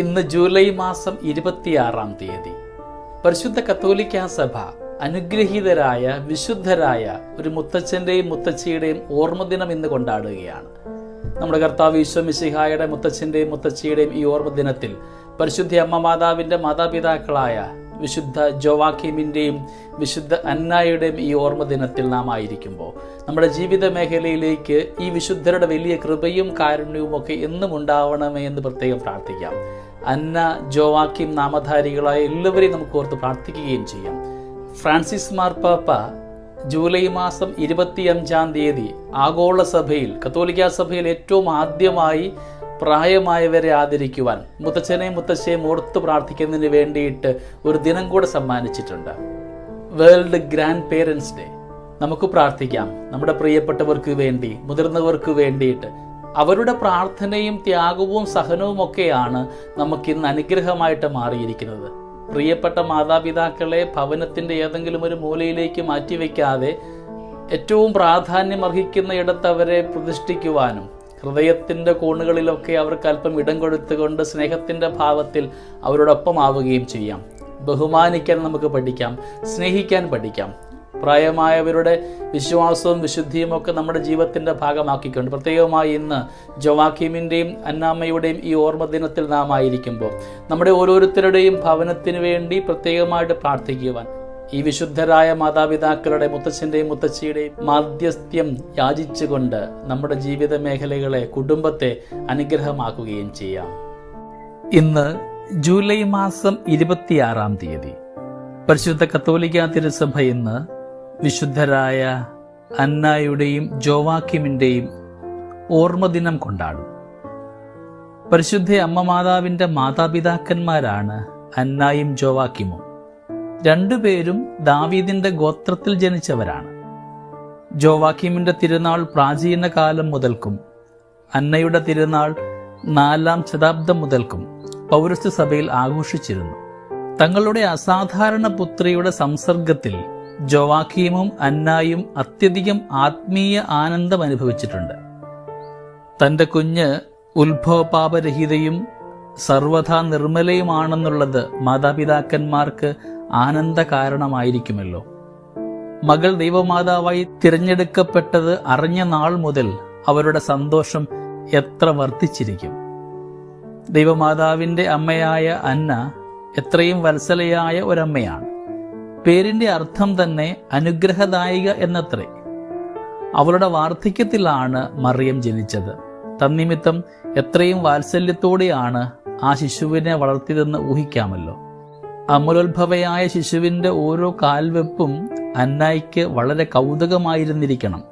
ഇന്ന് ജൂലൈ മാസം ഇരുപത്തിയാറാം തീയതി. പരിശുദ്ധ കത്തോലിക്ക സഭ അനുഗ്രഹീതരായ വിശുദ്ധരായ ഒരു മുത്തച്ഛന്റെയും മുത്തച്ഛിയുടെയും ഓർമ്മദിനം ഇന്ന് കൊണ്ടാടുകയാണ്. നമ്മുടെ കർത്താവ് ഈശ്വമിശിഹായുടെ മുത്തച്ഛന്റെയും മുത്തച്ഛിയുടെയും ഈ ഓർമ്മദിനത്തിൽ പരിശുദ്ധി അമ്മ മാതാവിന്റെ മാതാപിതാക്കളായ വിശുദ്ധ ജോവാക്കിമിന്റെയും വിശുദ്ധ അന്നായുടെയും ഈ ഓർമ്മദിനത്തിൽ നാം ആയിരിക്കുമ്പോൾ നമ്മുടെ ജീവിത മേഖലയിലേക്ക് ഈ വിശുദ്ധരുടെ വലിയ കൃപയും കാരുണ്യവും ഒക്കെ എന്നും ഉണ്ടാവണമേ എന്ന് പ്രത്യേകം പ്രാർത്ഥിക്കാം. അന്ന ജോവാക്കിം നാമധാരികളായ എല്ലാവരെയും നമുക്ക് ഓർത്ത് പ്രാർത്ഥിക്കുകയും ചെയ്യാം. ഫ്രാൻസിസ് മാർപ്പാപ്പ ജൂലൈ മാസം ഇരുപത്തിയഞ്ചാം തീയതി ആഗോള സഭയിൽ കത്തോലിക്ക സഭയിൽ ഏറ്റവും ആദ്യമായി പ്രായമായവരെ ആദരിക്കുവാൻ മുത്തച്ഛനെ മുത്തശ്ശയും ഓർത്ത് പ്രാർത്ഥിക്കുന്നതിന് വേണ്ടിയിട്ട് ഒരു ദിനം കൂടെ സമ്മാനിച്ചിട്ടുണ്ട്. World grand parents day. നമുക്ക് പ്രാർത്ഥിക്കാം. നമ്മുടെ പ്രിയപ്പെട്ടവർക്ക് വേണ്ടി മുതിർന്നവർക്ക് വേണ്ടിയിട്ട് അവരുടെ പ്രാർത്ഥനയും ത്യാഗവും സഹനവും ഒക്കെയാണ് നമുക്കിന്ന് അനുഗ്രഹമായിട്ട് മാറിയിരിക്കുന്നത്. പ്രിയപ്പെട്ട മാതാപിതാക്കളെ ഭവനത്തിന്റെ ഏതെങ്കിലും ഒരു മൂലയിലേക്ക് മാറ്റിവെക്കാതെ ഏറ്റവും പ്രാധാന്യം അർഹിക്കുന്ന ഇടത്ത് അവരെ പ്രതിഷ്ഠിക്കുവാനും ഹൃദയത്തിന്റെ കോണുകളിലൊക്കെ അവർക്ക് അല്പം ഇടം കൊടുത്തുകൊണ്ട് സ്നേഹത്തിന്റെ ഭാവത്തിൽ അവരോടൊപ്പം ആവുകയും ചെയ്യാം. ബഹുമാനിക്കാൻ നമുക്ക് പഠിക്കാം സ്നേഹിക്കാൻ പഠിക്കാം. പ്രായമായവരുടെ വിശ്വാസവും വിശുദ്ധിയും ഒക്കെ നമ്മുടെ ജീവിതത്തിന്റെ ഭാഗമാക്കിക്കൊണ്ട് പ്രത്യേകമായി ഇന്ന് ജവാക്കിമിന്റെയും അന്നാമ്മയുടെയും ഈ ഓർമ്മ ദിനത്തിൽ നാം ആയിരിക്കുമ്പോൾ നമ്മുടെ ഓരോരുത്തരുടെയും ഭവനത്തിന് വേണ്ടി പ്രത്യേകമായിട്ട് പ്രാർത്ഥിക്കുവാൻ ഈ വിശുദ്ധരായ മാതാപിതാക്കളുടെ മുത്തച്ഛന്റെയും മുത്തച്ഛിയുടെയും മാധ്യസ്ഥ്യം യാചിച്ചുകൊണ്ട് നമ്മുടെ ജീവിത മേഖലകളെ കുടുംബത്തെ അനുഗ്രഹമാക്കുകയും ചെയ്യാം. ഇന്ന് ജൂലൈ മാസം ഇരുപത്തിയാറാം തീയതി. പരിശുദ്ധ കത്തോലിക്ക തിരുസഭ ഇന്ന് വിശുദ്ധരായ അന്നായുടെയും ജോവാക്കിമിന്റെയും ഓർമ്മദിനം കൊണ്ടാടും. പരിശുദ്ധ അമ്മ മാതാവിന്റെ മാതാപിതാക്കന്മാരാണ് അന്നായും ജോവാക്കിമും രണ്ടുപേരും ദാവീദിന്റെ ഗോത്രത്തിൽ ജനിച്ചവരാണ്. ജോവാക്കിമിന്റെ തിരുനാൾ പ്രാചീന കാലം മുതൽക്കും അന്നയുടെ തിരുനാൾ നാലാം ശതാബ്ദം മുതൽക്കും പൗരസ്ത്യ സഭയിൽ ആഘോഷിച്ചിരുന്നു. തങ്ങളുടെ അസാധാരണ പുത്രിയുടെ സംസർഗത്തിൽ ജോവാക്കീമും അന്നായും അത്യധികം ആത്മീയ ആനന്ദം അനുഭവിച്ചിട്ടുണ്ട് തന്റെ കുഞ്ഞ് ഉത്ഭവപാപരഹിതയും സർവഥാ നിർമ്മലയുമാണെന്നുള്ളത് മാതാപിതാക്കന്മാർക്ക് ആനന്ദ കാരണമായിരിക്കുമല്ലോ മകൾ ദൈവമാതാവായി തിരഞ്ഞെടുക്കപ്പെട്ടത് അറിഞ്ഞ നാൾ മുതൽ അവരുടെ സന്തോഷം എത്ര വർദ്ധിച്ചിരിക്കും. ദൈവമാതാവിന്റെ അമ്മയായ അന്ന എത്രയും വത്സലയായ ഒരമ്മയാണ്. പേരിന്റെ അർത്ഥം തന്നെ അനുഗ്രഹദായിക എന്നത്രേ. അവളുടെ വാർദ്ധക്യത്തിലാണ് മറിയം ജനിച്ചത്. തന്നിമിത്തം എത്രയും വാത്സല്യത്തോടെയാണ് ആ ശിശുവിനെ വളർത്തിയതെന്ന് ഊഹിക്കാമല്ലോ. അമലോത്ഭവയായ ശിശുവിന്റെ ഓരോ കാൽവെപ്പും അന്നായിക്ക് വളരെ കൗതുകമായിരുന്നിരിക്കണം.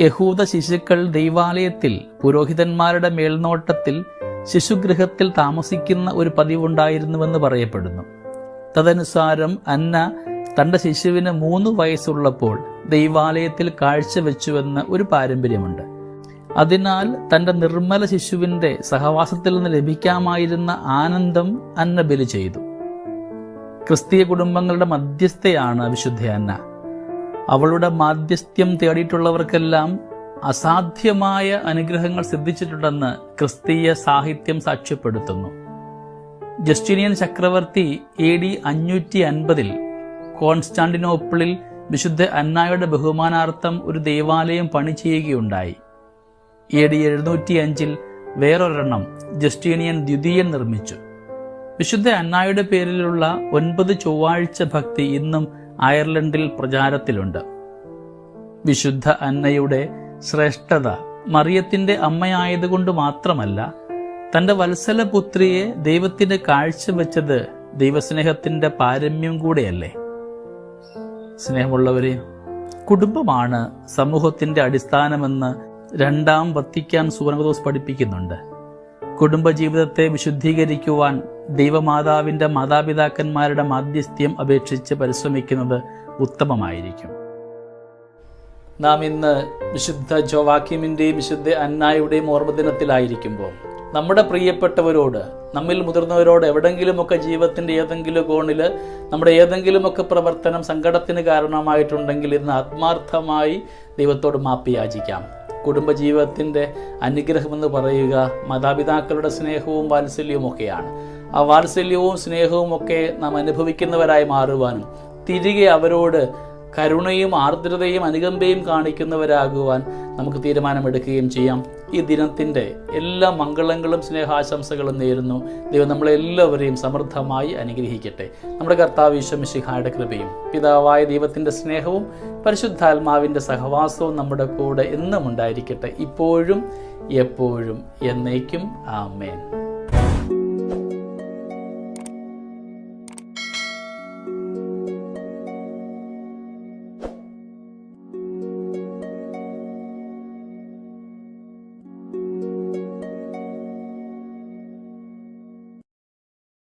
യഹൂദ ശിശുക്കൾ ദൈവാലയത്തിൽ പുരോഹിതന്മാരുടെ മേൽനോട്ടത്തിൽ ശിശുഗൃഹത്തിൽ താമസിക്കുന്ന ഒരു പതിവുണ്ടായിരുന്നുവെന്ന് പറയപ്പെടുന്നു. തദനുസാരം അന്ന തന്റെ ശിശുവിന് മൂന്ന് വയസ്സുള്ളപ്പോൾ ദൈവാലയത്തിൽ കാഴ്ചവെച്ചുവെന്ന് ഒരു പാരമ്പര്യമുണ്ട്. അതിനാൽ തന്റെ നിർമ്മല ശിശുവിന്റെ സഹവാസത്തിൽ നിന്ന് ലഭിക്കാമായിരുന്ന ആനന്ദം അന്ന ബലി ചെയ്തു. ക്രിസ്തീയ കുടുംബങ്ങളുടെ മധ്യസ്ഥയാണ് വിശുദ്ധ അന്ന. അവളുടെ മാധ്യസ്ഥ്യം തേടിയിട്ടുള്ളവർക്കെല്ലാം അസാധ്യമായ അനുഗ്രഹങ്ങൾ സിദ്ധിച്ചിട്ടുണ്ടെന്ന് ക്രിസ്തീയ സാഹിത്യം സാക്ഷ്യപ്പെടുത്തുന്നു. ജസ്റ്റിനിയൻ ചക്രവർത്തി എ ഡി അഞ്ഞൂറ്റി അൻപതിൽ കോൺസ്റ്റാന്റിനോപ്പിളിൽ വിശുദ്ധ അന്നായുടെ ബഹുമാനാർത്ഥം ഒരു ദേവാലയം പണി ചെയ്യുകയുണ്ടായി. എ ഡി എഴുന്നൂറ്റി അഞ്ചിൽ വേറൊരെണ്ണം ജസ്റ്റീനിയൻ ദ്വിതീയൻ നിർമ്മിച്ചു. വിശുദ്ധ അന്നായുടെ പേരിലുള്ള ഒൻപത് ചൊവ്വാഴ്ച ഭക്തി ഇന്നും അയർലൻഡിൽ പ്രചാരത്തിലുണ്ട്. വിശുദ്ധ അന്നയുടെ ശ്രേഷ്ഠത മറിയത്തിന്റെ അമ്മയായതുകൊണ്ട് മാത്രമല്ല തന്റെ വത്സല പുത്രിയെ ദൈവത്തിന് കാഴ്ചവെച്ചത് ദൈവസ്നേഹത്തിന്റെ പാരമ്യം കൂടെയല്ലേ? സ്നേഹമുള്ളവരെ കുടുംബമാണ് സമൂഹത്തിന്റെ അടിസ്ഥാനമെന്ന് രണ്ടാം വത്തിക്കാൻ സുവർണദോസ് പഠിപ്പിക്കുന്നുണ്ട്. കുടുംബജീവിതത്തെ വിശുദ്ധീകരിക്കുവാൻ ദൈവമാതാവിന്റെ മാതാപിതാക്കന്മാരുടെ മാധ്യസ്ഥ്യം അപേക്ഷിച്ച് പരിശ്രമിക്കുന്നത് ഉത്തമമായിരിക്കും. നാം ഇന്ന് വിശുദ്ധ ജോവാക്യമിന്റെയും വിശുദ്ധ അന്നായുടെയും ഓർമ്മദിനത്തിലായിരിക്കുമ്പോൾ നമ്മുടെ പ്രിയപ്പെട്ടവരോട് നമ്മിൽ മുതിർന്നവരോട് എവിടെങ്കിലുമൊക്കെ ജീവിതത്തിന്റെ ഏതെങ്കിലും കോണിൽ നമ്മുടെ ഏതെങ്കിലുമൊക്കെ പ്രവർത്തനം സങ്കടത്തിന് കാരണമായിട്ടുണ്ടെങ്കിൽ ഇന്ന് ആത്മാർത്ഥമായി ദൈവത്തോട് മാപ്പി യാചിക്കാം. കുടുംബജീവിതത്തിന്റെ അനുഗ്രഹമെന്ന് പറയുക മാതാപിതാക്കളുടെ സ്നേഹവും വാത്സല്യവും ഒക്കെയാണ്. ആ വാത്സല്യവും സ്നേഹവും ഒക്കെ നാം അനുഭവിക്കുന്നവരായി മാറുവാനും തിരികെ അവരോട് കരുണയും ആർദ്രതയും അനുകമ്പയും കാണിക്കുന്നവരാകുവാൻ നമുക്ക് തീരുമാനമെടുക്കുകയും ചെയ്യാം. ഈ ദിനത്തിന്റെ എല്ലാ മംഗളങ്ങളും സ്നേഹാശംസകളും നേരുന്നു. ദൈവം നമ്മളെല്ലാവരെയും സമൃദ്ധമായി അനുഗ്രഹിക്കട്ടെ. നമ്മുടെ കർത്താവ് ഈശ്വമിശിഹായുടെ കൃപയും പിതാവായ ദൈവത്തിന്റെ സ്നേഹവും പരിശുദ്ധാത്മാവിന്റെ സഹവാസവും നമ്മുടെ കൂടെ എന്നും ഉണ്ടായിരിക്കട്ടെ. ഇപ്പോഴും എപ്പോഴും എന്നേക്കും. ആമേൻ.